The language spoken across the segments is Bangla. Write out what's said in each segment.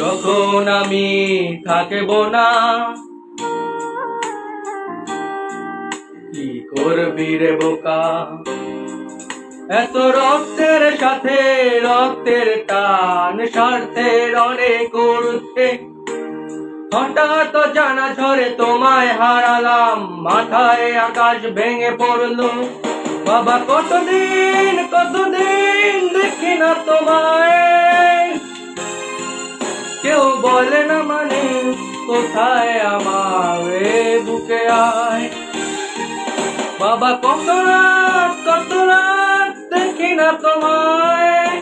যখন আমি থাকব না, কি করবি রে বোকা? এত রক্তের সাথে রক্তের টান, স্বার্থের অনেক উর্ধে হঠাৎ জানা ঝরে তোমায় হারালাম, মাথায় আকাশ ভেঙে পড়ল। বাবা, কতদিন কতদিন দেখি না তোমায়। কোথায় আমার বুকে আয়? বাবা কত রাত কত রাত দেখি না তোমায়।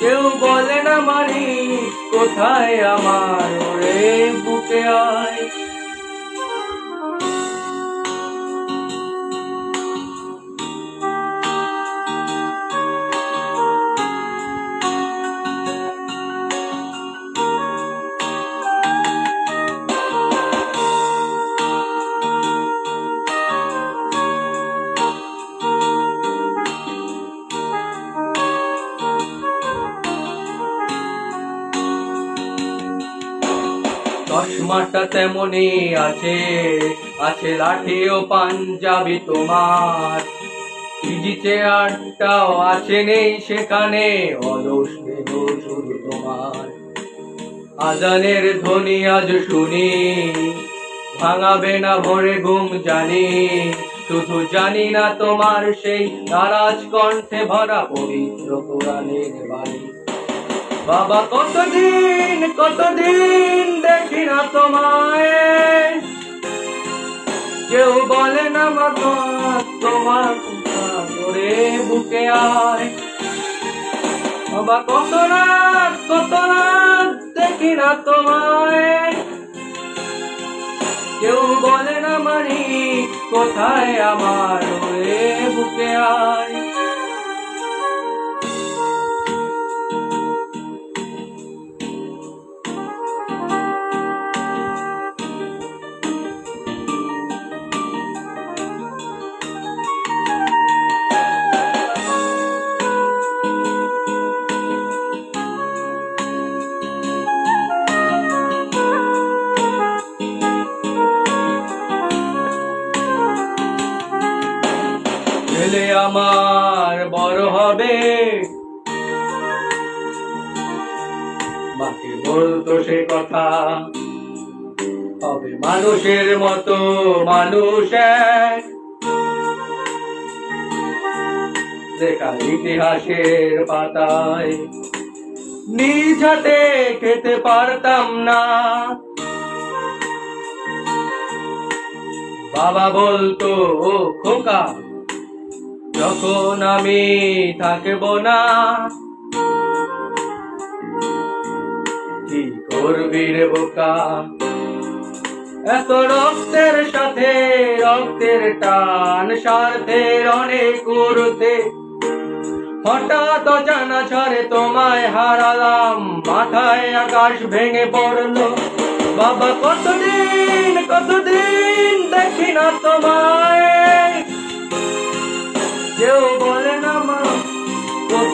কেউ বলে না মারি কোথায় আমার চশমাটা তেমনি আছে আছে লাঠি ও পাঞ্জাবি তোমার। ইজি চেয়ারটাও আছে নেই সেখানে দেহ শুধু তোমার। আজানের ধ্বনি আজ শুনি, ভাঙাবে না ভরে ঘুম জানি, শুধু জানি না তোমার সেই নারাজ কণ্ঠে ভরা পবিত্র কোরআনের বাণী। বাবা, কতদিন কতদিন দেখি না তোমায়। কেউ বলে না মাথা তোমার করে বুকে আয়। বাবা, কত রাত কত রাত দেখি না তোমায়। কেউ বলে না মারি কোথায় আমার বুকে আয়। ছেলে আমার বড় হবে। মাকে বলতো সে কথা হবে মানুষের মতো মানুষ ইতিহাসের পাতায় নিজ হাতে খেতে পারতাম না। বাবা বলতো খোকা যখন আমি থাকব না, কি করবি রে বোকা? এত রক্তের সাথে, রক্তের টান, স্বার্থের অনেক উড়তে হঠাৎ জানা ছড়ে তোমায় হারালাম, মাথায় আকাশ ভেঙে পড়ল। বাবা, কতদিন কতদিন দেখি না তোমায়।